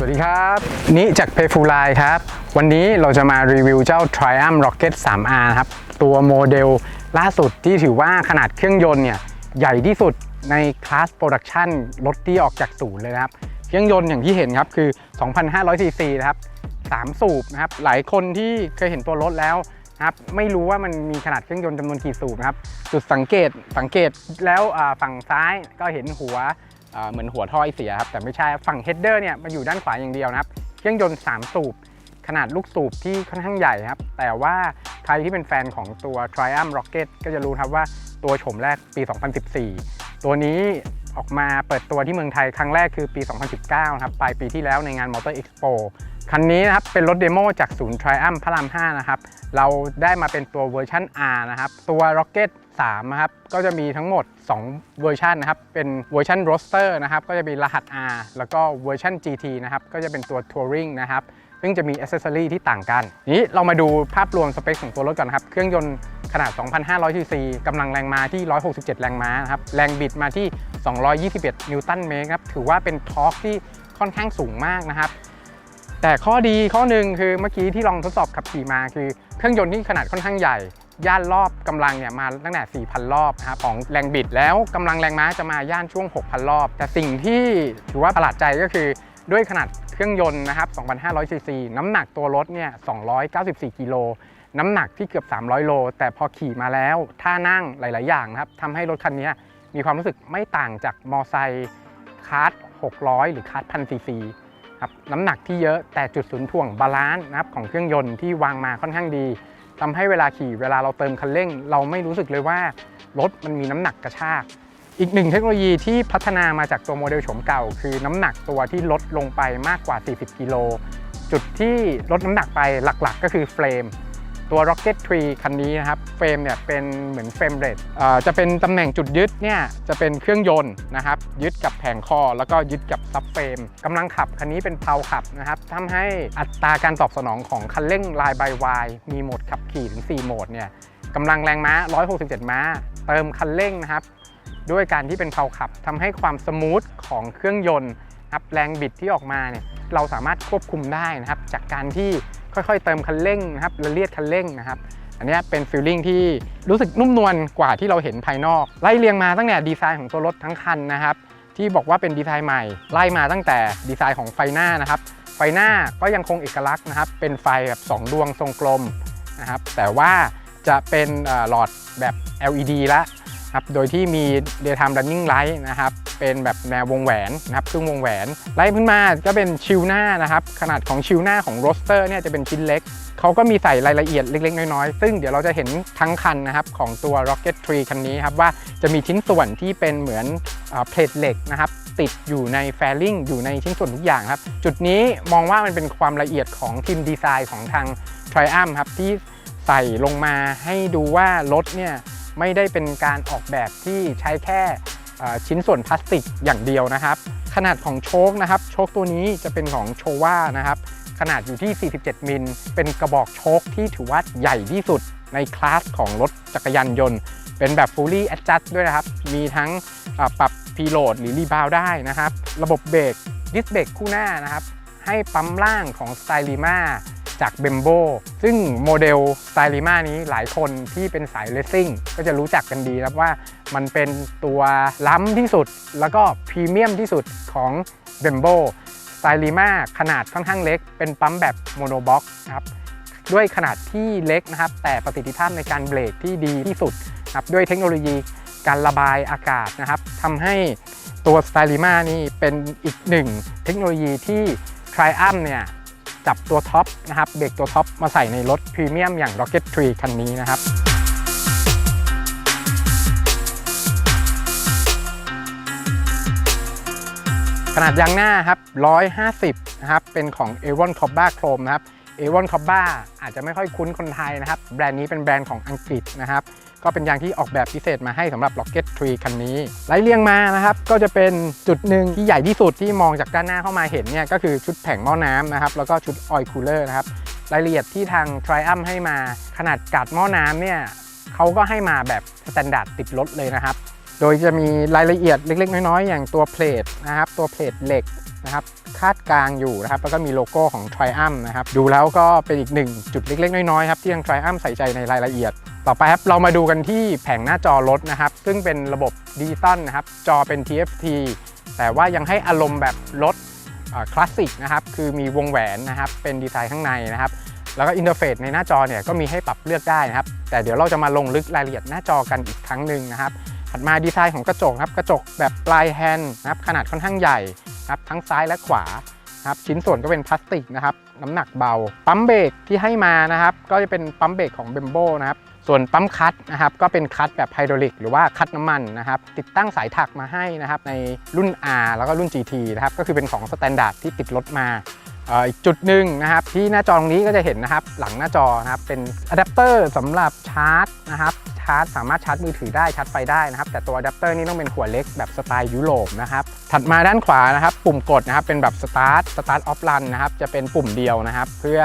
สวัสดีครับนิจาก Payful Line ครับ วันนี้เราจะมารีวิวเจ้า Triumph Rocket 3R นะครับ ตัวโมเดลล่าสุดที่ถือว่าขนาดเครื่องยนต์เนี่ย ใหญ่ที่สุดในคลาสโปรดักชันรถที่ออกจากศูนย์เลยนะครับ เครื่องยนต์อย่างที่เห็นครับ คือ 2,500 ซีซีนะครับ 3 สูบนะครับ หลายคนที่เคยเห็นตัวรถแล้วครับไม่รู้ว่ามันมีขนาดเครื่องยนต์จำนวนกี่สูบนะครับ จุดสังเกตสังเกตแล้วฝั่งซ้ายก็เห็นหัว เหมือนหัวท่อยเสียครับแต่ไม่ใช่ฝั่งเฮดเดอร์เนี่ยมันอยู่ด้านขวาอย่างเดียวนะครับเครื่องยนต์ 3 สูบขนาดลูกสูบที่ค่อนข้างใหญ่ครับ แต่ว่าใครที่เป็นแฟนของตัว Triumph Rocket ก็จะรู้ครับว่าตัวโฉมแรกปี 2014 ตัวนี้ออกมาเปิดตัวที่เมืองไทยครั้งแรกคือปี 2019นะครับ ปลายปีที่แล้วในงาน Motor Expo คันนี้นะครับ เป็นรถเดโมจากศูนย์ Triumph พระราม 5 นะครับ เราได้มาเป็นตัวเวอร์ชัน R นะครับ ตัว Rocket 3นะครับก็จะมีทั้งหมด 2 เวอร์ชันนะครับ เป็นเวอร์ชัน Roadster นะครับ ก็จะมีรหัส R แล้วก็เวอร์ชัน GT นะครับ ก็จะเป็นตัว Touring นะครับ ซึ่งจะมีอ c เซสซอรีที่ต่างกัน นี้เรามาดูภาพรวมสเปคของตัวรถก่อนนครับ เครื่องยนต์ขนาด 2,500 ซีซี กำลังแรงม้าที่ 167 แรงม้านะครับ แรงบิดมาที่ 221 นิวตันเมตรครับ ถือว่าเป็นทอร์กที่ค่อนข้างสูงมากนะครับ แต่ข้อดีข้อหนึ่งคือเมื่อกี้ที่ลองทดสอบขับขี่มาคือ เครื่องยนต์ที่ขนาดค่อนข้างใหญ่ ย่านรอบกำลังเนี่ยมาตั้งแต่ 4,000 รอบนะครับของแรงบิดแล้วกำลังแรงม้าจะมาย่านช่วง 6,000 รอบ แต่สิ่งที่ถือว่าประหลาดใจก็คือด้วยขนาดเครื่องยนต์นะครับ2,500ซีซีน้ำหนักตัวรถเนี่ย294กิโลน้ำหนักที่เกือบ 300 โล แต่พอขี่มาแล้วท่านั่งหลาย ๆ อย่างนะครับทำให้รถคันนี้มีความรู้สึกไม่ต่างจากมอไซค์คาร์ด600 หรือคาร์ดพันซีซีครับน้ำหนักที่เยอะแต่จุดศูนย์ถ่วงบาลานซ์นะครับของเครื่องยนต์ที่วางมาค่อนข้างดี ทำให้เวลาขี่เวลาเราเติมคันเร่ง เราไม่รู้สึกเลยว่ารถมันมีน้ำหนักกระชาก อีกหนึ่งเทคโนโลยีที่พัฒนามาจากตัวโมเดลโฉมเก่า คือน้ำหนักตัวที่ลดลงไปมากกว่า 40 กิโล จุดที่ลดน้ำหนักไปหลักๆ ก็คือเฟรม ตัว Rocket Tree คันนี้นะครับเฟรมเนี่ยเป็นเหมือนเฟรมเรทจะเป็นตำแหน่งจุดยึดเนี่ยจะเป็นเครื่องยนต์นะครับยึดกับแผงคอ แล้วก็ยึดกับซับเฟรมกำลังขับคันนี้เป็นเพลาขับนะครับทำให้อัตราการตอบสนองของคันเร่งลายบายวายมีโหมดขับขี่ถึง 4 โหมดเนี่ยกำลังแรงม้า 167 ม้า เติมคันเร่งนะครับด้วยการที่เป็นเพลาขับทำให้ความสมูทของเครื่องยนต์นะครับแรงบิดที่ออกมาเนี่ย เราสามารถควบคุมได้นะครับ จากการที่ค่อยๆ เติมคันเร่งนะครับละเลียดคันเร่งนะครับอันนี้เป็นฟีลลิ่งที่รู้สึกนุ่มนวลกว่าที่เราเห็นภายนอก ไล่เรียงมาตั้งแต่ดีไซน์ของตัวรถทั้งคันนะครับ ที่บอกว่าเป็นดีไซน์ใหม่ ไล่มาตั้งแต่ดีไซน์ของไฟหน้านะครับ ไฟหน้าก็ยังคงเอกลักษณ์นะครับ เป็นไฟแบบสองดวงทรงกลมนะครับแต่ว่าจะเป็นหลอดแบบ LED ละ ครับโดยที่มี daytime running light นะครับเป็นแบบแนววงแหวนนะครับครึ่งวงแหวนไล่ขึ้นมาก็เป็นชิลหน้านะครับขนาดของชิลหน้าของโรสเตอร์เนี่ยจะเป็นชิ้นเล็กเขาก็มีใส่รายละเอียดเล็ก ๆ น้อยๆ ซึ่งเดี๋ยวเราจะเห็นทั้งคันนะครับของตัว Rocket Tree คันนี้ครับว่าจะมีชิ้นส่วนที่เป็นเหมือนเพลทเหล็กนะครับติดอยู่ในแฟลิงอยู่ในชิ้นส่วนทุกอย่างครับ จุดนี้มองว่ามันเป็นความละเอียดของทีมดีไซน์ของทาง Triumph ครับที่ใส่ลงมาให้ดูว่ารถเนี่ย ไม่ได้เป็นการออกแบบที่ใช้แค่ชิ้นส่วนพลาสติกอย่างเดียวนะครับ ขนาดของโชคนะครับ โชคตัวนี้จะเป็นของโชว่านะครับ ขนาดอยู่ที่ 47 มิล เป็นกระบอกโชคที่ถือว่าใหญ่ที่สุดในคลาสของรถจักรยานยนต์ เป็นแบบ fully adjust ด้วยนะครับ มีทั้งปรับพีโหลดหรือรีบาวได้นะครับ ระบบเบรกดิสเบรกคู่หน้านะครับ ให้ปั๊มล่างของสไตลีมา จากเบมโบซึ่งโมเดลสไตลีมานี้หลายคนที่เป็นสายเลสซิ่งก็จะรู้จักกันดีครับว่ามันเป็นตัวล้ำที่สุด แล้วก็พรีเมียมที่สุดของเบมโบสไตลีมาขนาดค่อนข้างเล็ก เป็นปั๊มแบบโมโนบ็อกครับด้วยขนาดที่เล็กนะครับ แต่ประสิทธิภาพในการเบรกที่ดีที่สุดครับด้วยเทคโนโลยีการระบายอากาศนะครับทำให้ตัว s t y l i m a นี่เป็นอีกหนึ่งเทคโนโลยีที่ Triumph เนี่ย จับตัวท็อปนะครับเบรกตัวท็อปมาใส่ในรถพรีเมียมอย่าง Rocket Tree คันนี้นะครับขนาดยางหน้าครับ 150 นะครับ เป็นของ a v o n c o b b a Chrome นะครับ a v o n c o b b a อาจจะไม่ค่อยคุ้นคนไทยนะครับ แบรนด์นี้เป็นแบรนด์ของอังกฤษนะครับ ก็เป็นยางที่ออกแบบพิเศษมาให้สำหรับ Rocket Tree คันนี้ไล่เรียงมานะครับ ก็จะเป็นจุดหนึ่งที่ใหญ่ที่สุดที่มองจากด้านหน้าเข้ามาเห็นเนี่ยก็คือชุดแผงหม้อน้ำนะครับ แล้วก็ชุดออยล์คูลเลอร์นะครับ รายละเอียดที่ทาง Triumph ให้มาขนาดกาดหม้อน้ำเนี่ยเขาก็ให้มาแบบสแตนดาร์ดติดรถเลยนะครับ โดยจะมีรายละเอียดเล็ก ๆ น้อยๆอย่างตัวเพลทนะครับตัวเพลทเหล็ก นะครับคาดกลางอยู่นะครับแล้วก็มีโลโก้ของ Triumph นะครับดูแล้วก็เป็นอีกหนึ่งจุดเล็ก ๆ น้อยๆครับที่ทาง Triumph ใส่ใจในรายละเอียด ต่อไปครับเรามาดูกันที่แผงหน้าจอรถนะครับ ซึ่งเป็นระบบดิจิตอลนะครับจอเป็น TFT แต่ว่ายังให้อารมณ์แบบรถคลาสสิกนะครับคือมีวงแหวนนะครับเป็นดีไซน์ข้างในนะครับแล้วก็อินเทอร์เฟซในหน้าจอเนี่ยก็มีให้ปรับเลือกได้นะครับแต่เดี๋ยวเราจะมาลงลึกรายละเอียดหน้าจอกันอีกครั้งหนึ่งนะครับถัดมาดีไซน์ของกระจกครับกระจกแบบปลายแฮนด์นะครับขนาดค่อนข้างใหญ่ ครับทั้งซ้ายและขวาครับชิ้นส่วนก็เป็นพลาสติกนะครับน้ำหนักเบา ปั๊มเบรกที่ให้มานะครับ ก็จะเป็นปั๊มเบรกของเบมโบนะครับส่วนปั๊มคัตนะครับก็เป็นคัตแบบไฮดรอลิกหรือว่าคัตน้ำมันนะครับติดตั้งสายถักมาให้นะครับในรุ่น R แล้วก็รุ่น GT นะครับก็คือเป็นของสแตนดาร์ดที่ติดรถมาอีกจุดหนึ่งนะครับที่หน้าจอตรงนี้ก็จะเห็นนะครับหลังหน้าจอนะครับเป็นอะแดปเตอร์สำหรับชาร์จนะครับาร์จสามารถชาร์จมือถือได้ชาร์จไฟได้นะครับแต่ตัวอะแดปเตอร์นี้ต้องเป็นหัวเล็กแบบสไตล์ยุโรปนะครับถัดมาด้านขวานะครับปุ่มกดนะครับเป็นแบบสตาร์ทสตาร์ทออฟรันนะครับจะเป็นปุ่มเดียวนะครับเพื่อ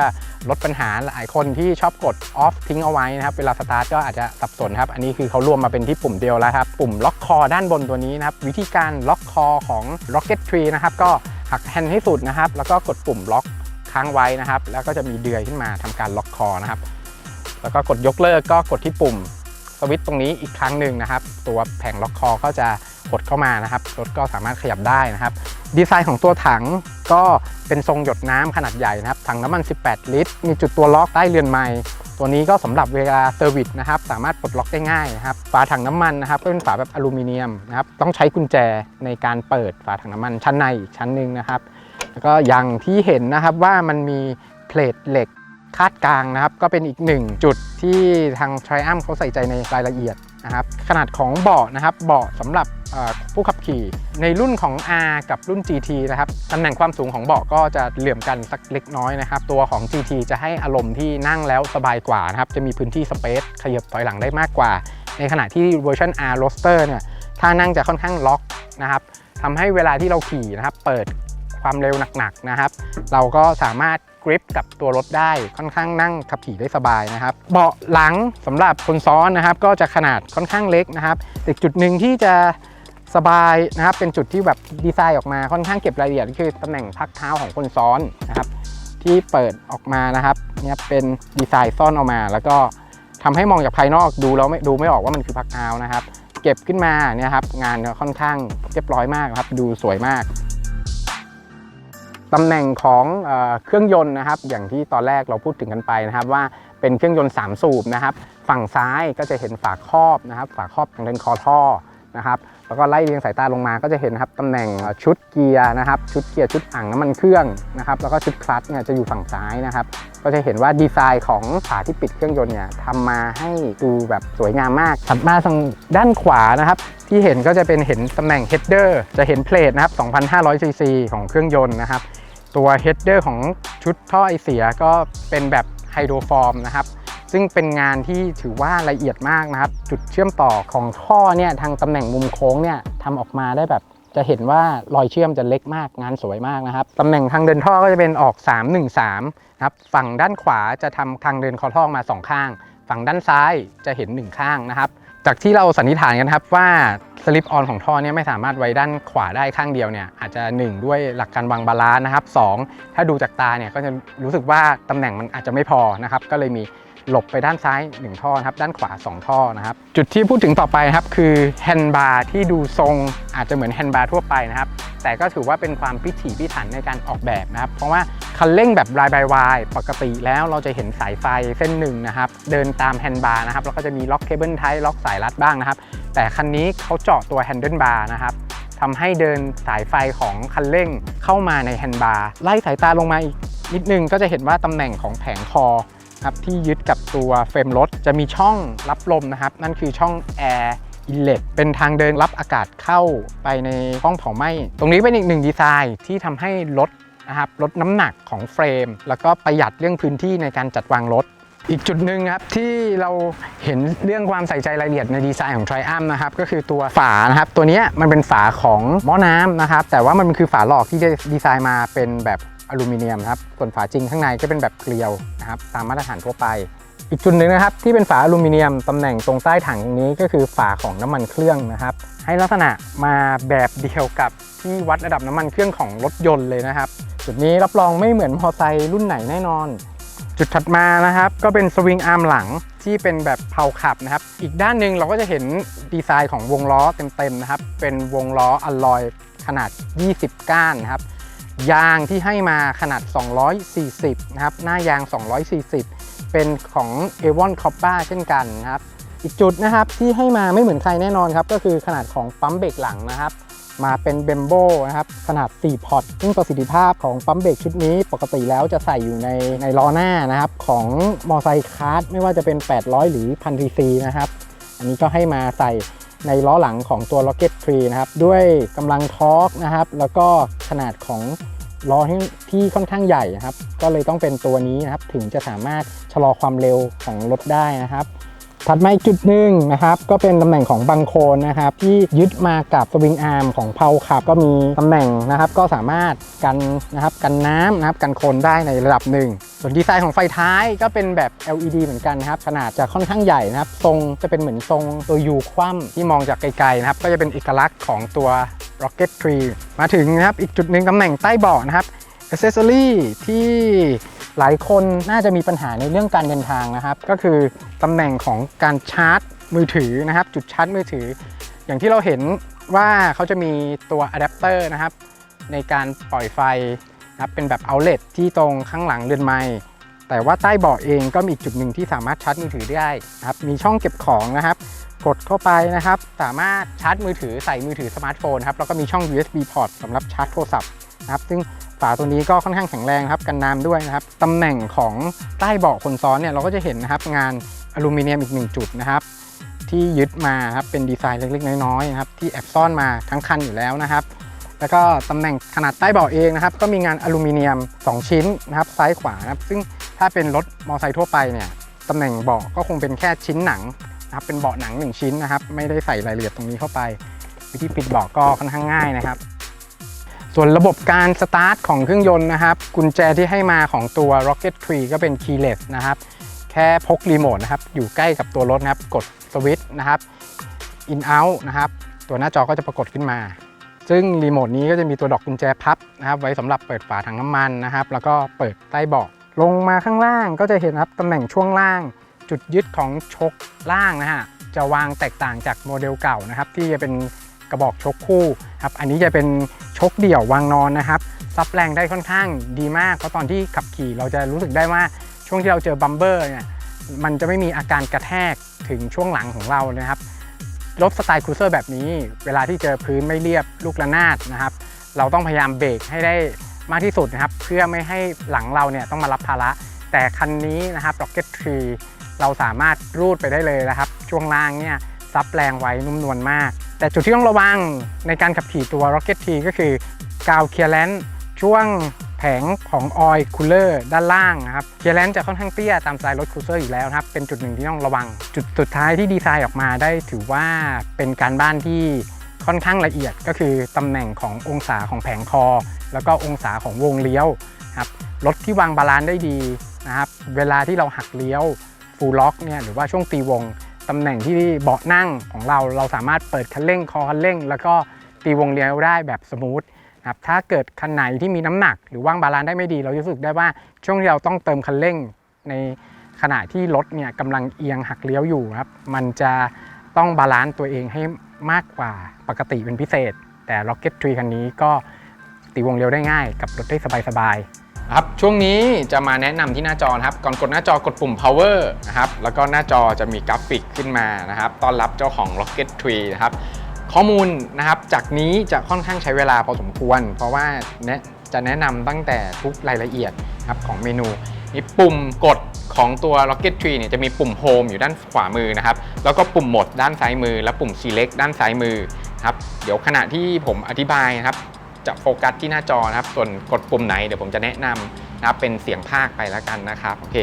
ลดปัญหาหลายคนที่ชอบกดออฟทิ้งเอาไว้นะครับเวลาสตาร์ทก็อาจจะสับสนครับอันนี้คือเขารวมมาเป็นที่ปุ่มเดียวแล้วครับปุ่มล็อกคอด้านบนตัวนี้นะครับวิธีการล็อกคอของ Rocket Tree นะครับก็หักแฮนด์ให้สุดนะครับแล้วก็กดปุ่มล็อกค้างไว้นะครับ แล้วก็จะมีเดือยขึ้นมาทำการล็อกคอนะครับ แล้วก็กดยกเลิกก็กดที่ปุ่ม วิตช์ตรงนี้อีกครั้งหนึ่งนะครับ ตัวแผงล็อกคอก็จะกดเข้ามานะครับรถก็สามารถขยับได้นะครับ ดีไซน์ของตัวถังก็เป็นทรงหยดน้ำขนาดใหญ่นะครับ ถังน้ำมัน 18 ลิตร มีจุดตัวล็อกใต้เรือนไม้ตัวนี้ก็สำหรับเวลาเซอร์วิสนะครับ สามารถปลดล็อกได้ง่ายนะครับ ฝาถังน้ำมันนะครับ ก็เป็นฝาแบบอลูมิเนียมนะครับ ต้องใช้กุญแจในการเปิดฝาถังน้ำมันชั้นในอีกชั้นหนึ่งนะครับ แล้วก็อย่างที่เห็นนะครับว่ามันมีเพลทเหล็ก คาดกลางนะครับ ก็เป็นอีกหนึ่งจุดที่ทาง Triumph เขาใส่ใจในรายละเอียดนะครับขนาดของเบาะนะครับเบาะสำหรับผู้ขับขี่ ในรุ่นของ R กับรุ่น GT นะครับตำแหน่งความสูงของเบาะก็จะเหลื่อมกันสักเล็กน้อยนะครับ ตัวของ GT จะให้อารมณ์ที่นั่งแล้วสบายกว่านะครับ จะมีพื้นที่สเปซขยับถอยหลังได้มากกว่า ในขณะที่เวอร์ชัน R Roadster เนี่ยถ้านั่งจะค่อนข้างล็อกนะครับทำให้เวลาที่เราขี่นะครับ เปิด ความเร็วหนักๆนะครับ เราก็สามารถกริปกับตัวรถได้ค่อนข้างนั่งขับขี่ได้สบายนะครับ เบาะหลังสำหรับคนซ้อนนะครับ ก็จะขนาดค่อนข้างเล็กนะครับอีกจุดหนึ่งที่จะสบายนะครับ เป็นจุดที่แบบดีไซน์ออกมาค่อนข้างเก็บรายละเอียดก็คือตำแหน่งพักเท้าของคนซ้อนนะครับ ที่เปิดออกมานะครับเนี่ยเป็นดีไซน์ซ่อนออกมา แล้วก็ทำให้มองจากภายนอกดูแล้วไม่ดูไม่ออกว่ามันคือพักเท้านะครับ เก็บขึ้นมาเนี่ยครับงานค่อนข้างเรียบร้อยมากครับ ดูสวยมาก ตำแหน่งของเครื่องยนต์นะครับ อย่างที่ตอนแรกเราพูดถึงกันไปนะครับ ว่าเป็นเครื่องยนต์ 3 สูบนะครับ ฝั่งซ้ายก็จะเห็นฝาครอบนะครับ ฝาครอบทางเดินคอท่อนะครับ แล้วก็ไล่เรียงสายตาลงมาก็จะเห็นครับตำแหน่งชุดเกียร์นะครับ ชุดเกียร์ชุดอ่างน้ำมันเครื่องนะครับ แล้วก็ชุดคลัตช์เนี่ยจะอยู่ฝั่งซ้ายนะครับ ก็จะเห็นว่าดีไซน์ของฝาที่ปิดเครื่องยนต์เนี่ยทำมาให้ดูแบบสวยงามมากถัดมาทางด้านขวานะครับที่เห็นก็จะเป็นเห็นตำแหน่ง header จะเห็นเพลทนะครับ 2,500ซีซีของเครื่องยนต์นะครับ ตัว header ของชุดท่อไอเสียก็เป็นแบบไฮโดรฟอร์มนะครับ ซึ่งเป็นงานที่ถือว่าละเอียดมากนะครับ จุดเชื่อมต่อของท่อเนี่ยทางตำแหน่งมุมโค้งเนี่ยทำออกมาได้แบบจะเห็นว่ารอยเชื่อมจะเล็กมากงานสวยมากนะครับตำแหน่งทางเดินท่อก็จะเป็นออก 313นะครับฝั่งด้านขวาจะทำทางเดินคอท่อมา 2 ข้าง ฝั่งด้านซ้ายจะเห็น 1 ข้างนะครับ จากที่เราสันนิษฐานกันครับว่าสลิปออนของท่อเนี่ยไม่สามารถไว้ด้านขวาได้ข้างเดียวเนี่ยอาจจะ 1 ด้วยหลักการวางบาลานซ์นะครับ 2 ถ้าดูจากตาเนี่ยก็จะรู้สึกว่าตำแหน่งมันอาจจะไม่พอนะครับ ก็เลยมี หลบไปด้านซ้าย 1 ท่อนะครับด้านขวา 2 ท่อนะครับ จุดที่พูดถึงต่อไปครับคือแฮนด์บาร์ที่ดูทรงอาจจะเหมือนแฮนด์บาร์ทั่วไปนะครับ แต่ก็ถือว่าเป็นความพิถีพิถันในการออกแบบนะครับ เพราะว่าคันเร่งแบบรายบายวายปกติแล้วเราจะเห็นสายไฟเส้นหนึ่งนะครับ เดินตามแฮนด์บาร์นะครับแล้วก็จะมีล็อกเคเบิลไทล็อกสายรัดบ้างนะครับ แต่คันนี้เขาเจาะตัวแฮนเดิลบาร์นะครับทำให้เดินสายไฟของคันเร่งเข้ามาในแฮนด์บาร์ไล่สายตาลงมาอีกนิดนึงก็จะเห็นว่าตำแหน่งของแผงคอ ครับที่ยึดกับตัวเฟรมรถจะมีช่องรับลมนะครับ นั่นคือช่องแอร์อินเลตเป็นทางเดินรับอากาศเข้าไปในห้องเผาไหม้ ตรงนี้เป็นอีกหนึ่งดีไซน์ที่ทำให้ลดนะครับลดน้ำหนักของเฟรม แล้วก็ประหยัดเรื่องพื้นที่ในการจัดวางรถ อีกจุดหนึ่งครับที่เราเห็นเรื่องความใส่ใจรายละเอียดในดีไซน์ของ Triumph นะครับก็คือตัวฝานะครับตัวนี้มันเป็นฝาของหม้อน้ำนะครับแต่ว่ามันคือฝาหลอกที่ได้ดีไซน์มาเป็นแบบ อลูมิเนียมครับส่วนฝาจริงข้างในก็เป็นแบบเกลียวนะครับตามมาตรฐานทั่วไป อีกจุดหนึ่งนะครับที่เป็นฝาอลูมิเนียมตำแหน่งตรงใต้ถังตรงนี้ก็คือฝาของน้ำมันเครื่องนะครับ ให้ลักษณะมาแบบเดียวกับที่วัดระดับน้ำมันเครื่องของรถยนต์เลยนะครับ จุดนี้รับรองไม่เหมือนมอเตอร์ไซค์รุ่นไหนแน่นอน จุดถัดมานะครับ ก็เป็นสวิงอาร์มหลังที่เป็นแบบเพาขับนะครับ อีกด้านหนึ่งเราก็จะเห็นดีไซน์ของวงล้อเต็มๆนะครับ เป็นวงล้ออลลอยขนาด 20 ก้านนะครับ ยางที่ให้มาขนาด 240 นะครับ หน้ายาง 240 เป็นของ a v o n c o p p a เช่นกันนะครับ อีกจุดนะครับที่ให้มาไม่เหมือนใครแน่นอนครับ ก็คือขนาดของปั๊มเบรกหลังนะครับ มาเป็นเบมโบนะครับ ขนาด 4 พอร์ตซึ่งประสิทธิภาพของปั๊มเบรกชุดนี้ ปกติแล้วจะใส่อยู่ในในล้อหน้านะครับ ของมอไซค์คาร์ไม่ว่าจะเป็น 800 หรือ 1000 cc นะครับ อันนี้ก็ให้มาใส่ ในล้อหลังของตัว Rocket 3 นะครับ ด้วยกำลังทอร์กนะครับ แล้วก็ขนาดของล้อที่ที่ค่อนข้างใหญ่นะครับ ก็เลยต้องเป็นตัวนี้นะครับ ถึงจะสามารถชะลอความเร็วของรถได้นะครับ ถัดมาอีกจุดหนึ่งนะครับ ก็เป็นตำแหน่งของบังโคนนะครับ ที่ยึดมากับสวิงอาร์มของเพาขับ ก็มีตำแหน่งนะครับ ก็สามารถกันนะครับกันน้ำนะครับกันโคลนได้ในระดับหนึ่ง ส่วนดีไซน์ของไฟท้ายก็เป็นแบบ LED เหมือนกันนะครับ ขนาดจะค่อนข้างใหญ่นะครับ ทรงจะเป็นเหมือนทรงตัวยูคว่ำที่มองจากไกลๆนะครับ ก็จะเป็นเอกลักษณ์ของตัว Rocket Tree มาถึงนะครับอีกจุดหนึ่งตำแหน่งใต้เบาะนะครับ Accessory ที่ หลายคนน่าจะมีปัญหาในเรื่องการเดินทางนะครับ ก็คือตำแหน่งของการชาร์จมือถือนะครับ จุดชาร์จมือถือ อย่างที่เราเห็นว่าเขาจะมีตัวอะแดปเตอร์นะครับ ในการปล่อยไฟนะครับเป็นแบบ outlet ที่ตรงข้างหลังเรือนไม้แต่ว่าใต้เบาะเองก็มีอีกจุดหนึ่งที่สามารถชาร์จมือถือได้นะครับมีช่องเก็บของนะครับ กดเข้าไปนะครับ สามารถชาร์จมือถือใส่มือถือสมาร์ทโฟนครับแล้วก็มีช่อง USB port สำหรับชาร์จโทรศัพท์นะครับซึ่ง ฝาตัวนี้ก็ค่อนข้างแข็งแรงครับกันน้ำด้วยนะครับตำแหน่งของใต้เบาะคนซ้อนเนี่ยเราก็จะเห็นนะครับงานอลูมิเนียมอีกหนึ่งจุดนะครับ ที่ยึดมาครับเป็นดีไซน์เล็กๆ น้อยๆนะครับที่แอบซ่อนมาทั้งคันอยู่แล้วนะครับ แล้วก็ตำแหน่งขนาดใต้เบาะเองนะครับก็มีงานอลูมิเนียม 2 ชิ้นนะครับซ้ายขวานะครับซึ่งถ้าเป็นรถมอเตอร์ไซค์ทั่วไปเนี่ยตำแหน่งเบาะก็คงเป็นแค่ชิ้นหนังนะครับเป็นเบาะหนัง 1 ชิ้นนะครับไม่ได้ใส่รายละเอียดตรงนี้เข้าไป วิธีปิดเบาะก็ค่อนข้างง่ายนะครับ ส่วนระบบการสตาร์ทของเครื่องยนต์นะครับ กุญแจที่ให้มาของตัว Rocket 3 ก็เป็น keyless นะครับ แค่พกรีโมทนะครับ อยู่ใกล้กับตัวรถนะครับ กดสวิตช์นะครับ in out นะครับ ตัวหน้าจอก็จะปรากฏขึ้นมา ซึ่งรีโมทนี้ก็จะมีตัวดอกกุญแจพับนะครับ ไว้สำหรับเปิดฝาถังน้ำมันนะครับ แล้วก็เปิดใต้เบาะลงมาข้างล่างก็จะเห็นครับตำแหน่งช่วงล่าง จุดยึดของชกล่างนะฮะจะวางแตกต่างจากโมเดลเก่านะครับ ที่จะเป็น กระบอกชกคู่ครับอันนี้จะเป็นชกเดี่ยววางนอนนะครับซับแรงได้ค่อนข้างดีมากเพราะตอนที่ขับขี่เราจะรู้สึกได้ว่าช่วงที่เราเจอบัมเบอร์เนี่ยมันจะไม่มีอาการกระแทกถึงช่วงหลังของเรานะครับรถสไตล์ครูเซอร์แบบนี้ เวลาที่เจอพื้นไม่เรียบลูกระนาดนะครับ เราต้องพยายามเบรกให้ได้มากที่สุดนะครับ เพื่อไม่ให้หลังเราเนี่ยต้องมารับภาระ แต่คันนี้นะครับ Rocket 3เราสามารถรูดไปได้เลยนะครับ ช่วงล่างเนี่ยซับแรงไว้นุ่มนวลมาก แต่จุดที่ต้องระวังในการขับขี่ตัว Rocket 3ก็คือกาวเคลียร์แลนช่วงแผงของออยคูลเลอร์ด้านล่างนะครับเคลียร์แลนจะค่อนข้างเตี้ยตามสไตล์รถครูเซอร์อยู่แล้วนะครับ เป็นจุดหนึ่งที่ต้องระวัง จุดสุดท้ายที่ดีไซน์ออกมาได้ถือว่าเป็นการบ้านที่ค่อนข้างละเอียดก็คือตำแหน่งขององศาของแผงคอ แล้วก็องศาของวงเลี้ยวครับรถที่วางบาลานซ์ได้ดีนะครับ เวลาที่เราหักเลี้ยวฟูลล็อกเนี่ยหรือว่าช่วงตีวง ตำแหน่งที่เบาะนั่งของเราเราสามารถเปิดคันเร่งคอคันเร่ง แล้วก็ตีวงเลี้ยวได้แบบสมูทนะครับถ้าเกิดคันไหนที่มีน้ำหนัก หรือว่างบาลานซ์ได้ไม่ดี เรารู้สึกได้ว่าช่วงที่เราต้องเติมคันเร่ง ในขณะที่รถเนี่ยกำลังเอียงหักเลี้ยวอยู่ครับ มันจะต้องบาลานซ์ตัวเองให้มากกว่าปกติเป็นพิเศษ แต่ Rocket 3คันนี้ก็ตีวงเลี้ยวได้ง่าย กับรถได้สบายๆ ครับช่วงนี้จะมาแนะนำที่หน้าจอครับก่อนกดหน้าจอกดปุ่ม power นะครับแล้วก็หน้าจอจะมีกราฟิกขึ้นมานะครับต้อนรับเจ้าของ Rocket 3นะครับข้อมูลนะครับจากนี้จะค่อนข้างใช้เวลาพอสมควร เพราะว่าจะแนะนำตั้งแต่ทุกรายละเอียดครับของเมนูนี่ปุ่มกดของตัว Rocket Tree เนี่ยจะมีปุ่ม Home อยู่ด้านขวามือนะครับ แล้วก็ปุ่มหมดด้านซ้ายมือ และปุ่ม Select ด้านซ้ายมือครับ เดี๋ยวขณะที่ผมอธิบายนะครับ จะโฟกัสที่หน้าจอนะครับ ส่วนกดปุ่มไหนเดี๋ยวผมจะแนะนำนะครับเป็นเสียงภาคไปแล้วกันนะครับโอเค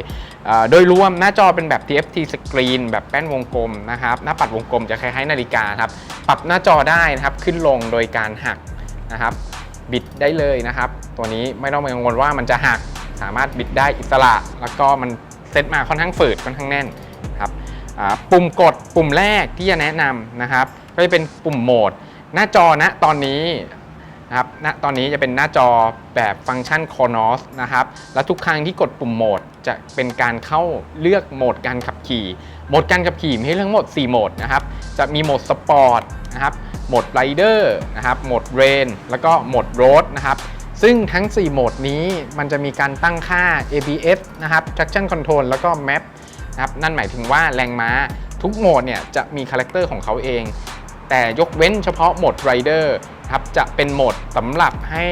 โดยรวมหน้าจอเป็นแบบ TFT screen แบบแป้นวงกลมนะครับ หน้าปัดวงกลมจะคล้ายๆนาฬิกาครับ ปรับหน้าจอได้นะครับขึ้นลงโดยการหักนะครับ บิดได้เลยนะครับ ตัวนี้ไม่ต้องกังวลว่ามันจะหักสามารถบิดได้อิสระ แล้วก็มันเซตมาค่อนข้างฝืดค่อนข้างแน่นนะครับปุ่มกดปุ่มแรกที่จะแนะนำนะครับ ก็จะเป็นปุ่มโหมด หน้าจอณตอนนี้ นะครับณตอนนี้จะเป็นหน้าจอแบบฟังก์ชัน Cornos นะครับ และทุกครั้งที่กดปุ่มโหมดจะเป็นการเข้าเลือกโหมดการขับขี่ โหมดการขับขี่มีให้เลือกทั้งหมด 4 โหมดนะครับ จะมีโหมดสปอร์ตนะครับ โหมดไรเดอร์นะครับ โหมดเรน แล้วก็โหมดโรดนะครับ ซึ่งทั้ง 4 โหมดนี้มันจะมีการตั้งค่า ABS นะครับ traction control แล้วก็ map นะครับ นั่นหมายถึงว่าแรงม้าทุกโหมดเนี่ยจะมีคาแรคเตอร์ของเขาเอง แต่ยกเว้นเฉพาะโหมด Rider ครับจะเป็นโหมดสำหรับให้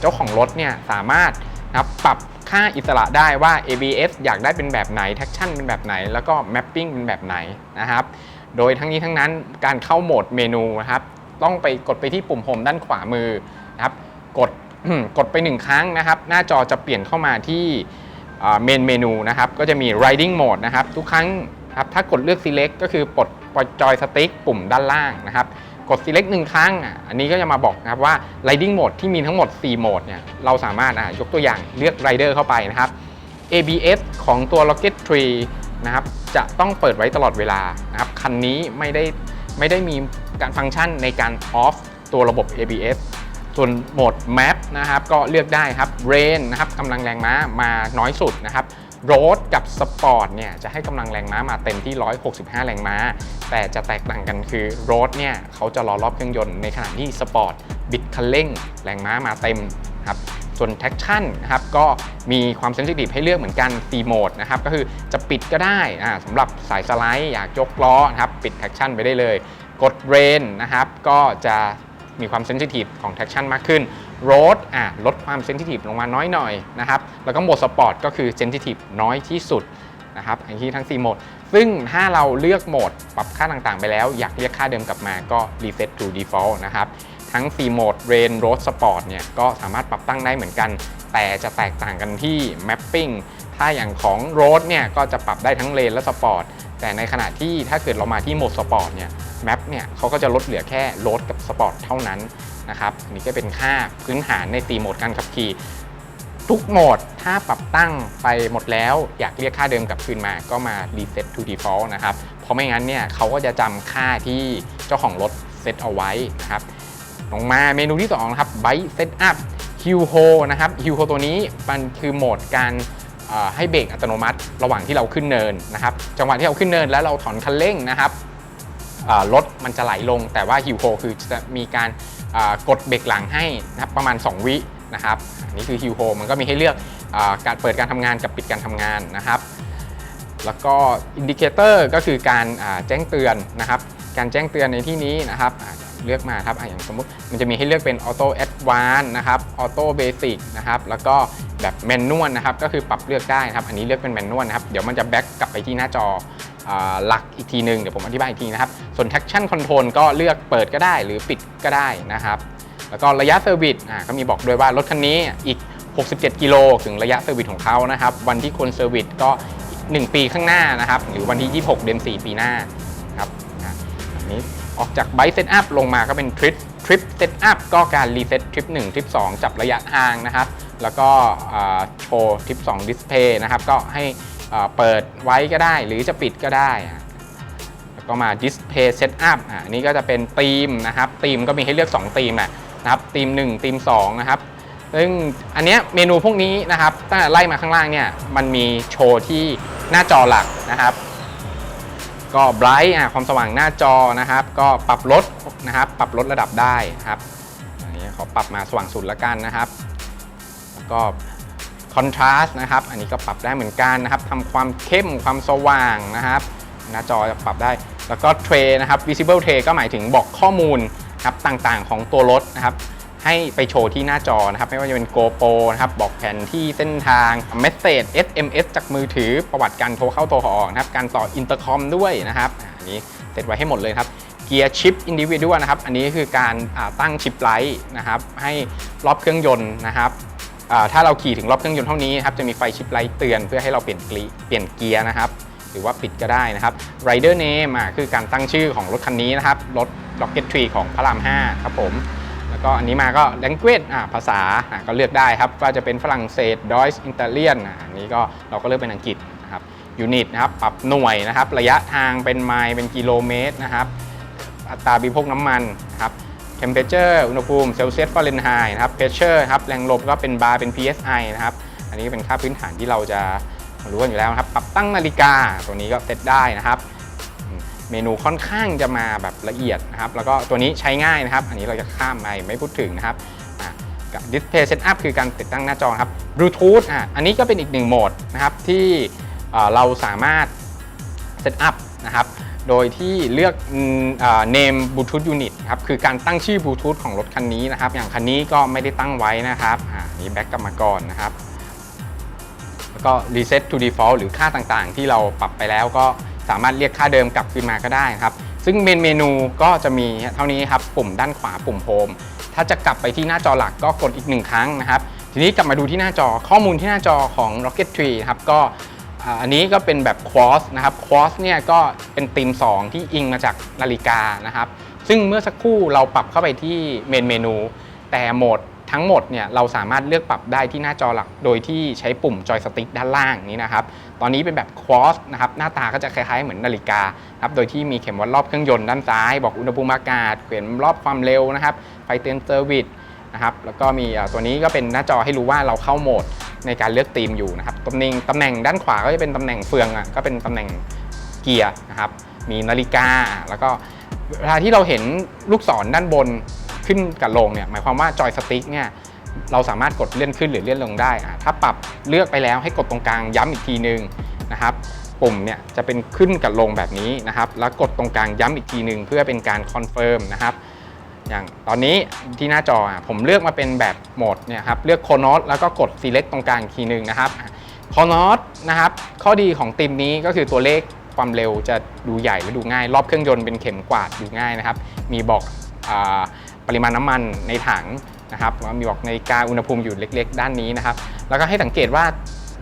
เจ้าของรถเนี่ยสามารถนะครับปรับค่าอิสระได้ว่า ABS อยากได้เป็นแบบไหน Traction เป็นแบบไหน แล้วก็ Mapping เป็นแบบไหนนะครับ โดยทั้งนี้ทั้งนั้นการเข้าโหมดเมนูนะครับ ต้องไปกดไปที่ปุ่มโฮมด้านขวามือนะครับ กดกดไปหนึ่งครั้งนะครับ หน้าจอจะเปลี่ยนเข้ามาที่เมนเมนูนะครับ ก็จะมี riding mode นะครับ ทุกครั้งครับถ้ากดเลือก select ก็คือปลดปลดจอยสติ๊กปุ่มด้านล่างนะครับ กด select หนึ่งครั้งอะอันนี้ก็จะมาบอกนะครับว่า riding mode ที่มีทั้งหมด 4 โหมดเนี่ยเราสามารถอะยกตัวอย่างเลือก rider เข้าไปนะครับ ABS ของตัว Rocket Tree นะครับจะต้องเปิดไว้ตลอดเวลานะครับคันนี้ไม่ได้ไม่ได้มีการฟังก์ชันในการ off ตัวระบบ ABS ส่วนโหมด Map นะครับก็เลือกได้ครับ Rain นะครับกำลังแรงม้ามาน้อยสุดนะครับ Road กับ Sport เนี่ยจะให้กำลังแรงม้ามาเต็มที่ 165 แรงม้า แต่จะแตกต่างกันคือ Road เนี่ยเขาจะรอรอบเครื่องยนต์ในขณะที่ Sport บิดคันเร่ง แรงม้ามาเต็มครับส่วน traction นะครับก็มีความเซนซิทีฟให้เลือกเหมือนกัน4โหมดนะครับก็คือจะปิดก็ได้สำหรับสายสไลด์อยากยกล้อนะครับปิด traction ไปได้เลย กด rain นะครับก็จะ มีความเซนซิทีฟของ traction มากขึ้น road อะลดความเซนซิทีฟลงมาน้อยหน่อยนะครับ แล้วก็โหมด sport ก็คือเซนซิทีฟน้อยที่สุดนะครับอันที่ทั้ง 4 โหมด ซึ่งถ้าเราเลือกโหมดปรับค่าต่างๆ ไปแล้ว อยากเรียกค่าเดิมกลับมาก็ reset to default นะครับ ทั้ง 4 โหมด Rain Road Sport เนี่ยก็สามารถปรับตั้งได้เหมือนกัน แต่จะแตกต่างกันที่ Mapping ถ้าอย่างของ Road เนี่ยก็จะปรับได้ทั้ง Rain และ Sport แต่ในขณะที่ถ้าเกิดเรามาที่โหมด Sport เนี่ย Map เนี่ยเขาก็จะลดเหลือแค่ Road กับ Sport เท่านั้นนะครับอันนี้ก็เป็นค่าพื้นฐานใน4โหมดการขับขี่ทุกโหมดถ้าปรับตั้งไปหมดแล้ว อยากเรียกค่าเดิมกลับคืนมาก็มา reset to default นะครับ เพราะไม่งั้นเนี่ยเขาก็จะจำค่าที่เจ้าของรถเซตเอาไว้นะครับลงมาเมนูที่2นะครับ Bike Setup Hill h o นะครับ Hill h o ตัวนี้มันคือโหมดการ ให้เบรกอัตโนมัติระหว่างที่เราขึ้นเนินนะครับ จังหวะที่เราขึ้นเนินแล้วเราถอนคันเร่งนะครับรถมันจะไหลลง แต่ว่า Hill h o คือจะมีการกดเบรกหลังให้นะครับประมาณ 2 วินะครับนนี้คือ Hill h o มันก็มีให้เลือกอการเปิดการทำงานกับปิดการทำงานนะครับ แล้วก็อินดิเคเตอร์ก็คือการแจ้งเตือนนะครับ การแจ้งเตือนในที่นี้นะครับ เลือกมาครับออย่างสมมุติมันจะมีให้เลือกเป็นออโต้แอดวานนะครับออโต้เบสิกนะครับแล้วก็แบบแมนนวลนะครับก็คือปรับเลือกได้นะครับอันนี้เลือกเป็นแมนนวลนะครับเดี๋ยวมันจะแบ็กกลับไปที่หน้าจออหลักอีกทีหนึ่งเดี๋ยวผมอธิบายอีกทีนะครับ ส่วน traction control ก็เลือกเปิดก็ได้หรือปิดก็ได้นะครับ แล้วก็ระยะเซอร์วิสอ่าก็มีบอกด้วยว่ารถคันนี้อีก 67 กิโลถึงระยะเซอร์วิสของเขานะครับ วันที่ควรเซอร์วิสก็ 1 ปีข้างหน้านะครับ หรือวันที่ 26 เดือน 4 ปีหน้าครับอันนี้ ออกจากไบเซตอัพลงมาก็เป็นทริปทริปเซตอัพก็การรีเซ็ตทริป1ทริป2 จับระยะทางนะครับ แล้วก็โชว์ทริป2ดิสเพย์นะครับ ก็ให้เปิดไว้ก็ได้หรือจะปิดก็ได้ แล้วก็มา Display Setup อะอันนี้ก็จะเป็นธีมนะครับธีมก็มีให้เลือก2ธีมแหละนะครับธีม1ธีม2นะครับซึ่งอันเนี้ยเมนูพวกนี้นะครับตั้งแต่ไล่มาข้างล่างเนี่ยมันมีโชว์ที่หน้าจอหลักนะครับ ก็ Bright อะความสว่างหน้าจอนะครับ ก็ปรับลดนะครับ ปรับลดระดับได้นะครับอันนี้ขอปรับมาสว่างสุดละกันนะครับ แล้วก็ Contrast นะครับ อันนี้ก็ปรับได้เหมือนกันนะครับทำความเข้มความสว่างนะครับ หน้าจอจะปรับได้ แล้วก็ Tray นะครับ Visible Tray ก็หมายถึงบอกข้อมูลครับต่างๆ ของตัวรถนะครับ ให้ไปโชว์ที่หน้าจอนะครับ ไม่ว่าจะเป็น GoPro นะครับ บอกแผนที่เส้นทาง Message SMS จากมือถือประวัติการโทรเข้าโทรออกนะครับ การต่ออินเตอร์คอมด้วยนะครับอันนี้เซตไว้ให้หมดเลยครับเกียร์ชิปอินดิวิ u วนะครับ อันนี้คือการตั้งชิปไลท์นะครับ ให้รอบเครื่องยนต์นะครับถ้าเราขี่ถึงรอบเครื่องยนต์เท่านี้นครับจะมีไฟชิปไลท์เตือนเพื่อให้เราเปลี่ยนกลีเปลี่ยนเกียร์นะครับ หรือว่าปิดก็ได้นะครับ Rider Name อะคือการตั้งชื่อของรถคันนี้นะครับ รถ Rocket Tree ของพระราม 5 ครับผม ก็อันนี้มาก็ language อะภาษาอะก็เลือกได้ครับว่าจะเป็นฝรั่งเศส Deutsch Italian อะอันนี้ก็เราก็เลือกเป็นอังกฤษนะครับยูนิตนะครับปรับหน่วยนะครับ ระยะทางเป็นไมล์เป็นกิโลเมตรนะครับอัตราบริโภคน้ำมันนะครับ temperature อุณหภูมิเซลเซียสฟาเรนไฮต์นะครับ pressure ครับแรงลมก็เป็นบาร์เป็น psi นะครับ อันนี้เป็นค่าพื้นฐานที่เราจะรู้กันอยู่แล้วนะครับ ปรับตั้งนาฬิกาตัวนี้ก็เซตได้นะครับ เมนูค่อนข้างจะมาแบบละเอียดนะครับ แล้วก็ตัวนี้ใช้ง่ายนะครับ อันนี้เราจะข้ามไปไม่พูดถึงนะครับอะกับ Display Setup คือการติดตั้งหน้าจอครับ Bluetooth อะอันนี้ก็เป็นอีกหนึ่งโหมดนะครับที่เราสามารถ Setup นะครับโดยที่เลือกอืมเอ่อ name Bluetooth unit ครับคือการตั้งชื่อ Bluetooth ของรถคันนี้นะครับ อย่างคันนี้ก็ไม่ได้ตั้งไว้นะครับอ่านี่แบ็กกลับมาก่อนนะครับ แล้วก็ reset to default หรือค่าต่างๆ ที่เราปรับไปแล้วก็ สามารถเรียกค่าเดิมกลับคืนมาก็ได้นะครับ ซึ่งเมนเมนูก็จะมีเท่านี้ครับปุ่มด้านขวาปุ่มโฮมถ้าจะกลับไปที่หน้าจอหลักก็กดอีกหนึ่งครั้งนะครับ ทีนี้กลับมาดูที่หน้าจอข้อมูลที่หน้าจอของ Rocket Tree ครับก็อันนี้ก็เป็นแบบ cross นะครับ cross เนี่ยก็เป็นธีม 2 ที่อิงมาจากนาฬิกานะครับ ซึ่งเมื่อสักครู่เราปรับเข้าไปที่เมนเมนู แต่โหมด ทั้งหมดเนี่ยเราสามารถเลือกปรับได้ที่หน้าจอหลัก โดยที่ใช้ปุ่มจอยสติ๊กด้านล่างนี้นะครับ ตอนนี้เป็นแบบ cross นะครับ หน้าตาก็จะคล้ายๆเหมือนนาฬิกาครับ โดยที่มีเข็มวัดรอบเครื่องยนต์ด้านซ้าย บอกอุณหภูมิอากาศ เข็มรอบความเร็วนะครับ ไฟเตือนเซอร์วิสนะครับ แล้วก็มีอ่าตัวนี้ก็เป็นหน้าจอให้รู้ว่าเราเข้าโหมดในการเลือกธีมอยู่นะครับตำแหน่งตำแหน่งด้านขวาก็จะเป็นตำแหน่งเฟืองอะ ก็เป็นตำแหน่งเกียร์นะครับ มีนาฬิกา แล้วก็เวลาที่เราเห็นลูกศรด้านบน ขึ้นกับลงเนี่ยหมายความว่าจอยสติ๊กเนี่ยเราสามารถกดเลื่อนขึ้นหรือเลื่อนลงได้ ถ้าปรับเลือกไปแล้วให้กดตรงกลางย้ำอีกทีนึงนะครับปุ่มเนี่ยจะเป็นขึ้นกับลงแบบนี้นะครับ แล้วกดตรงกลางย้ำอีกทีนึงเพื่อเป็นการคอนเฟิร์มนะครับ อย่างตอนนี้ที่หน้าจอผมเลือกมาเป็นแบบโหมดเนี่ยครับเลือกโค n o t แล้วก็กด select ตรงกลางอีกทีนึงนะครับโค n o t นะครับข้อดีของติมนี้ก็คือตัวเลขความเร็วจะดูใหญ่และดูง่าย รอบเครื่องยนต์เป็นเข็มกวาดดูง่ายนะครับ มีบอกอา ปริมาณน้ำมันในถังนะครับมีบอกนาฬิกาอุณหภูมิอยู่เล็ก ๆ ด้านนี้นะครับ แล้วก็ให้สังเกตว่า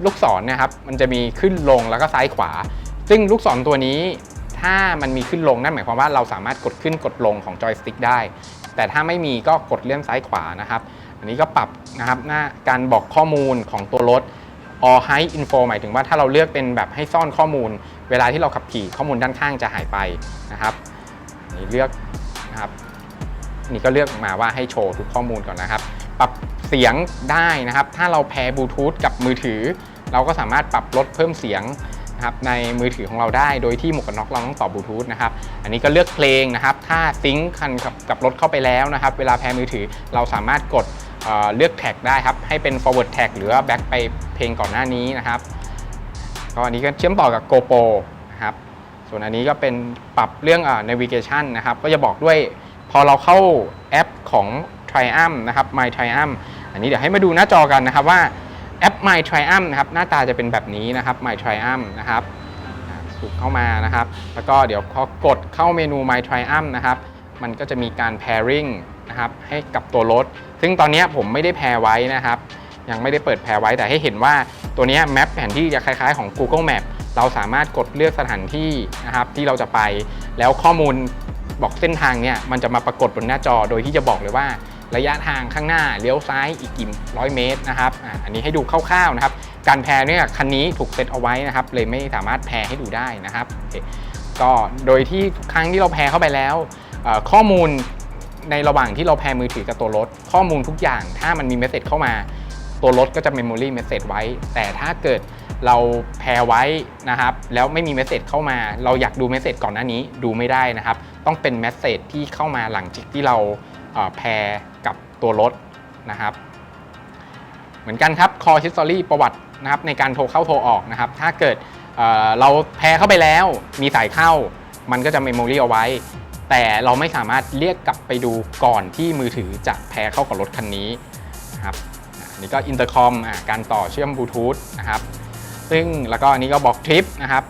ลูกศรเนะครับมันจะมีขึ้นลงแล้วก็ซ้ายขวา ซึ่งลูกศรตัวนี้ถ้ามันมีขึ้นลงนั่นหมายความว่าเราสามารถกดขึ้นกดลงของจอยสติ๊กได้ แต่ถ้าไม่มีก็กดเลื่อนซ้ายขวานะครับ อันนี้ก็ปรับนะครับหน้าการบอกข้อมูลของตัวรถ all hide info หมายถึงว่าถ้าเราเลือกเป็นแบบให้ซ่อนข้อมูล เวลาที่เราขับขี่ข้อมูลด้านข้างจะหายไปนะครับอันนี้เลือกนะครับ นี่ก็เลือกมาว่าให้โชว์ทุกข้อมูลก่อนนะครับ ปรับเสียงได้นะครับ ถ้าเราแพร์บลูทูธกับมือถือ เราก็สามารถปรับลดเพิ่มเสียงนะครับในมือถือของเราได้ โดยที่หมวกกันน็อกเราต้องต่อบลูทูธนะครับ อันนี้ก็เลือกเพลงนะครับ ถ้าซิงค์คันกับกับรถเข้าไปแล้วนะครับ เวลาแพร์มือถือเราสามารถกดเเลือกแท็กได้ครับ ให้เป็น forward tag หรือว่า back ไปเพลงก่อนหน้านี้นะครับ ก็อันนี้ก็เชื่อมต่อกับ GoPro นะครับ ส่วนอันนี้ก็เป็นปรับเรื่อง navigation นะครับ ก็จะบอกด้วย อเราเข้าแอปของ Triumph นะครับ My Triumph อันนี้เดี๋ยวให้มาดูหน้าจอกันนะครับว่าแอป My Triumph นะครับหน้าตาจะเป็นแบบนี้นะครับ My Triumph นะครับอ่าถูกเข้ามานะครับ แล้วก็เดี๋ยวพอกดเข้าเมนู My Triumph นะครับ มันก็จะมีการ pairing นะครับให้กับตัวรถ ซึ่งตอนนี้ผมไม่ได้แพรไว้นะครับ ยังไม่ได้เปิดแพรไว้แต่ให้เห็นว่าตัวนี้แมปแผนที่จะคล้ายๆของ Google Map เราสามารถกดเลือกสถานที่นะครับที่เราจะไป แล้วข้อมูล บอกเส้นทางเนี่ยมันจะมาปรากฏบนหน้าจอโดยที่จะบอกเลยว่า ระยะทางข้างหน้าเลี้ยวซ้ายอีกกี่ร้อยเมตรนะครับอันนี้ให้ดูคร่าวๆนะครับการแพรเนี่ยคันนี้ถูกเซตเอาไว้นะครับเลยไม่สามารถแพรให้ดูได้นะครับก็โดยที่ครั้งที่เราแพรเข้าไปแล้ว ข้อมูลในระหว่างที่เราแพรมือถือกับตัวรถ ข้อมูลทุกอย่างถ้ามันมีเมสเซจเข้ามาตัวรถก็จะ Memory Message ไว้ แต่ถ้าเกิดเราแพรไว้นะครับ แล้วไม่มีเมสเซจเข้ามา เราอยากดูเมสเซจก่อนหน้านี้ดูไม่ได้นะครับ ต้องเป็นเมสเซจที่เข้ามาหลังจากที่เราเแพรกับตัวรถนะครับ เหมือนกันครับ Call History ประวัตินะครับในการโทรเข้าโทรออกนะครับ ถ้าเกิดเเราแพรเข้าไปแล้วมีสายเข้า มันก็จะ Memory เอาไว้ แต่เราไม่สามารถเรียกกลับไปดูก่อนที่มือถือจะแพรเข้ากับรถคันนี้นะครับนนี้ก็อินเตอร์คอมการต่อเชื่อมบลูทูธนะครับซึ่งแล้วก็อันนี้ก็บอกทริปนะครับ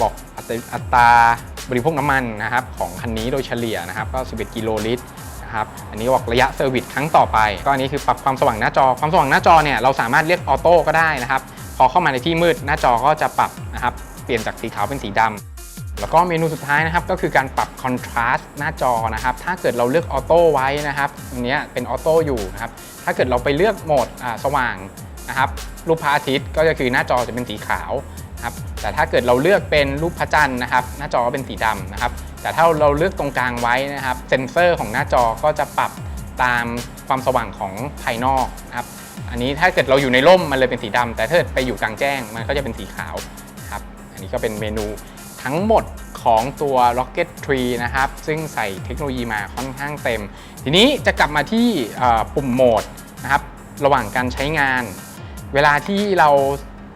บอกอัตรา บริโภคน้ำมันนะครับของคันนี้โดยเฉลี่ยนะครับก็11กิโลลิตรนะครับอันนี้บอกระยะเซอร์วิสครั้งต่อไปก็อันนี้คือปรับความสว่างหน้าจอความสว่างหน้าจอเนี่ยเราสามารถเรียกออโต้ก็ได้นะครับพอเข้ามาในที่มืดหน้าจอก็จะปรับนะครับเปลี่ยนจากสีขาวเป็นสีดำแล้วก็เมนูสุดท้ายนะครับก็คือการปรับคอนทราสต์หน้าจอนะครับถ้าเกิดเราเลือกออโต้ไว้นะครับอันนี้เป็นออโต้อยู่นะครับถ้าเกิดเราไปเลือกโหมดสว่างนะครับรูปพระอาทิตย์ก็จะคือหน้าจอจะเป็นสีขาว ครับแต่ถ้าเกิดเราเลือกเป็นรูปพระจันทร์นะครับ หน้าจอก็เป็นสีดำนะครับ แต่ถ้าเราเลือกตรงกลางไว้นะครับ เซนเซอร์ของหน้าจอก็จะปรับตามความสว่างของภายนอกนะครับ อันนี้ถ้าเกิดเราอยู่ในร่มมันเลยเป็นสีดำแต่ถ้าเกิดไปอยู่กลางแจ้งมันก็จะเป็นสีขาวครับ อันนี้ก็เป็นเมนูทั้งหมดของตัว Rocket Tree นะครับ ซึ่งใส่เทคโนโลยีมาค่อนข้างเต็ม ทีนี้จะกลับมาที่ปุ่มโหมดนะครับ ระหว่างการใช้งาน เวลาที่เรา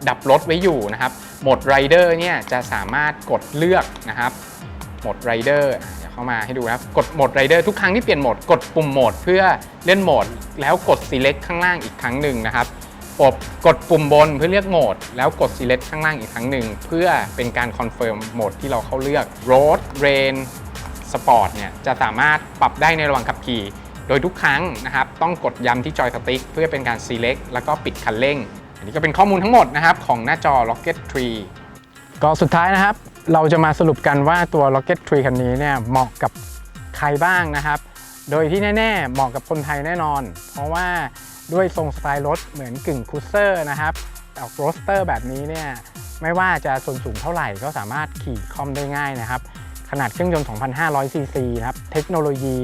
ดับรถไว้อยู่นะครับโหมดไรเดอร์เนี่ยจะสามารถกดเลือกนะครับโหมดไรเดอร์เดี๋ยวเข้ามาให้ดูครับกดโหมดไรเดอร์ทุกครั้งที่เปลี่ยนโหมดกดปุ่มโหมดเพื่อเลื่อนโหมด แล้วกด select ข้างล่างอีกครั้งหนึ่งนะครับกดกดปุ่มบนเพื่อเลือกโหมด แล้วกด select ข้างล่างอีกครั้งหนึ่งเพื่อเป็นการคอนเฟิร์มโหมดที่เราเข้าเลือก road rain sport เนี่ยจะสามารถปรับได้ในระหว่างขับขี่ โดยทุกครั้งนะครับต้องกดย้ำที่จอยสติ๊กเพื่อเป็นการ select แล้วก็ปิดคันเร่ง อันนี้ก็เป็นข้อมูลทั้งหมดนะครับของหน้าจอ Rocket Tree ก็สุดท้ายนะครับ เราจะมาสรุปกันว่าตัว Rocket Tree คันนี้เนี่ยเหมาะกับใครบ้างนะครับ โดยที่แน่ ๆ เหมาะกับคนไทยแน่นอน เพราะว่าด้วยทรงสไตล์รถเหมือนกึ่งคูเซอร์นะครับออกโรสเตอร์แบบนี้เนี่ยไม่ว่าจะส่วนสูงเท่าไหร่ก็สามารถขี่คอมได้ง่ายนะครับ ขนาดเครื่องยนต์ 2,500ซีซีนะครับ เทคโนโลยี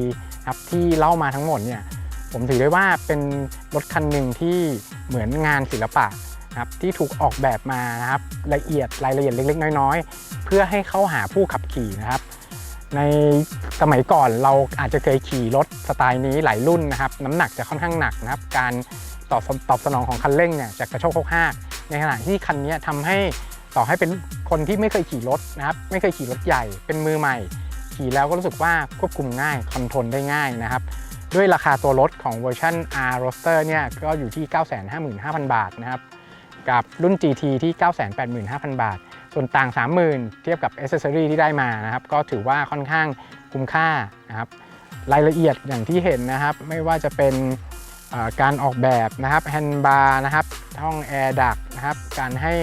ครับที่เล่ามาทั้งหมดเนี่ย ผมถือได้ว่าเป็นรถคันหนึ่งที่เหมือนงานศิลปะนะครับที่ถูกออกแบบมานะครับละเอียดรายละเอียดเล็ก ๆ น้อย ๆ เพื่อให้เข้าหาผู้ขับขี่นะครับ ในสมัยก่อนเราอาจจะเคยขี่รถสไตล์นี้หลายรุ่นนะครับ น้ำหนักจะค่อนข้างหนักนะครับ การตอบตอบสนองของคันเร่งเนี่ยจะกระโชกโคกห้าในขณะที่คันนี้ทำให้ต่อให้เป็นคนที่ไม่เคยขี่รถนะครับ ไม่เคยขี่รถใหญ่เป็นมือใหม่ ขี่แล้วก็รู้สึกว่าควบคุมง่ายคอนโทรลได้ง่ายนะครับ ด้วยราคาตัวรถของเวอร์ชัน R Roadster เนี่ยก็อยู่ที่ 955,000 บาทนะครับ กับรุ่น GT ที่ 985,000 บาท ส่วนต่าง 30,000 เทียบกับ Accessory ที่ได้มานะครับ ก็ถือว่าค่อนข้างคุ้มค่านะครับรายละเอียดอย่างที่เห็นนะครับ ไม่ว่าจะเป็นการออกแบบนะครับแฮนด์บาร์นะครับช่องแอร์ดักนะครับ การให้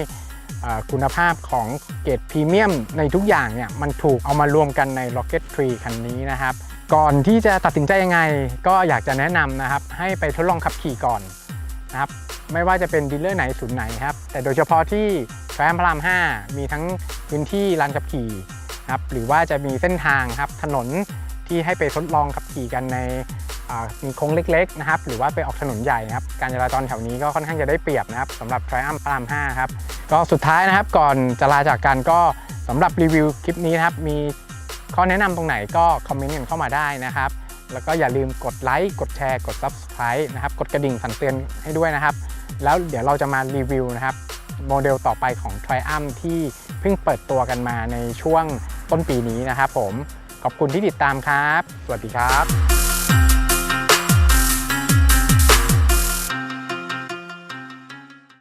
คุณภาพของเกรดพรีเมียมในทุกอย่างเนี่ยมันถูกเอามารวมกันใน Rocket Tree คันนี้นะครับ ก่อนที่จะตัดสินใจยังไง ก็อยากจะแนะนำนะครับ ให้ไปทดลองขับขี่ก่อนนะครับ ไม่ว่าจะเป็นดีลเลอร์ไหนศูนย์ไหนครับ แต่โดยเฉพาะที่แฟมพระราม 5 มีทั้งพื้นที่ลานขับขี่นะครับหรือว่าจะมีเส้นทางครับถนนที่ให้ไปทดลองขับขี่กันในมีโค้งเล็กๆนะครับ หรือว่าไปออกถนนใหญ่นะครับ การจราจรแถวนี้ก็ค่อนข้างจะได้เปรียบนะครับสำหรับ Triumph พระราม 5 ครับ ก็สุดท้ายนะครับก่อนจะลาจากกันก็สำหรับรีวิวคลิปนี้นะครับมี ข้อแนะนำตรงไหนก็คอมเมนต์กันเข้ามาได้นะครับ แล้วก็อย่าลืมกดไลค์กดแชร์กด Subscribe นะครับกดกระดิ่งสั่นเตือนให้ด้วยนะครับ แล้วเดี๋ยวเราจะมารีวิวนะครับโมเดลต่อไปของ Triumph ที่เพิ่งเปิดตัวกันมาในช่วงต้นปีนี้นะครับผมขอบคุณที่ติดตามครับ สวัสดีครับ